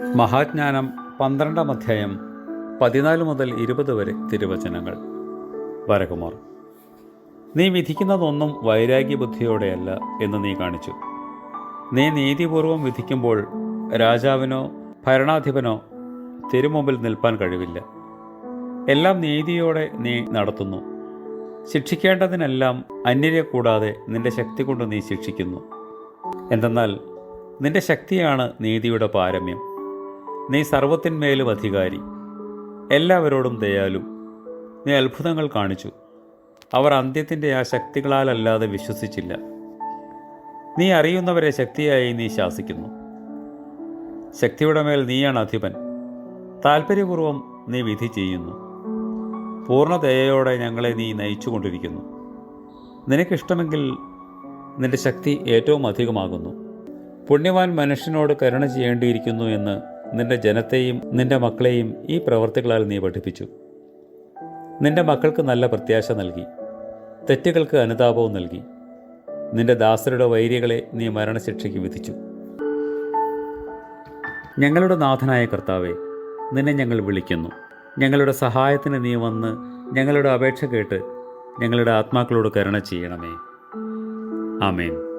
മഹാജ്ഞാനം പന്ത്രണ്ടാം അധ്യായം പതിനാല് മുതൽ ഇരുപത് വരെ തിരുവചനങ്ങൾ. വരകുമാർ നീ വിധിക്കുന്നതൊന്നും വൈരാഗ്യ വൈരാഗ്യബുദ്ധിയോടെയല്ല എന്ന് നീ കാണിച്ചു. നീ നീതിപൂർവം വിധിക്കുമ്പോൾ രാജാവിനോ ഭരണാധിപനോ തിരുമുമ്പിൽ നിൽപ്പാൻ കഴിവില്ല. എല്ലാം നീതിയോടെ നീ നടത്തുന്നു. ശിക്ഷിക്കേണ്ടതിനെല്ലാം അന്യരെ കൂടാതെ നിന്റെ ശക്തി കൊണ്ട് നീ ശിക്ഷിക്കുന്നു. എന്തെന്നാൽ നിന്റെ ശക്തിയാണ് നീതിയുടെ പാരമ്യം. നീ സർവത്തിന്മേലും അധികാരി. എല്ലാവരോടും ദയാലു. നീ അത്ഭുതങ്ങൾ കാണിച്ചു. അവർ അന്ത്യത്തിന്റെ ആ ശക്തികളാലല്ലാതെ വിശ്വസിച്ചില്ല. നീ അറിയുന്നവരെ ശക്തിയായി നീ ശാസിക്കുന്നു. ശക്തിയുടെ മേൽ നീയാണ് അധിപൻ. താൽപ്പര്യപൂർവം നീ വിധി ചെയ്യുന്നു. പൂർണ ദയയോടെ ഞങ്ങളെ നീ നയിച്ചുകൊണ്ടിരിക്കുന്നു. നിനക്കിഷ്ടമെങ്കിൽ നിന്റെ ശക്തി ഏറ്റവും അധികമാകുന്നു. പുണ്യവാൻ മനുഷ്യനോട് കരുണ ചെയ്യേണ്ടിയിരിക്കുന്നു എന്ന് നിന്റെ ജനത്തെയും നിന്റെ മക്കളെയും ഈ പ്രവർത്തികളാൽ നീ പഠിപ്പിച്ചു. നിന്റെ മക്കൾക്ക് നല്ല പ്രത്യാശ നൽകി. തെറ്റുകൾക്ക് അനുതാപവും നൽകി. നിന്റെ ദാസരുടെ വൈരികളെ നീ മരണശിക്ഷയ്ക്ക് വിധിച്ചു. ഞങ്ങളുടെ നാഥനായ കർത്താവെ നിന്നെ ഞങ്ങൾ വിളിക്കുന്നു. ഞങ്ങളുടെ സഹായത്തിന് നീ വന്ന് ഞങ്ങളുടെ അപേക്ഷ കേട്ട് ഞങ്ങളുടെ ആത്മാക്കളോട് കരുണ ചെയ്യണമേ. ആമേൻ.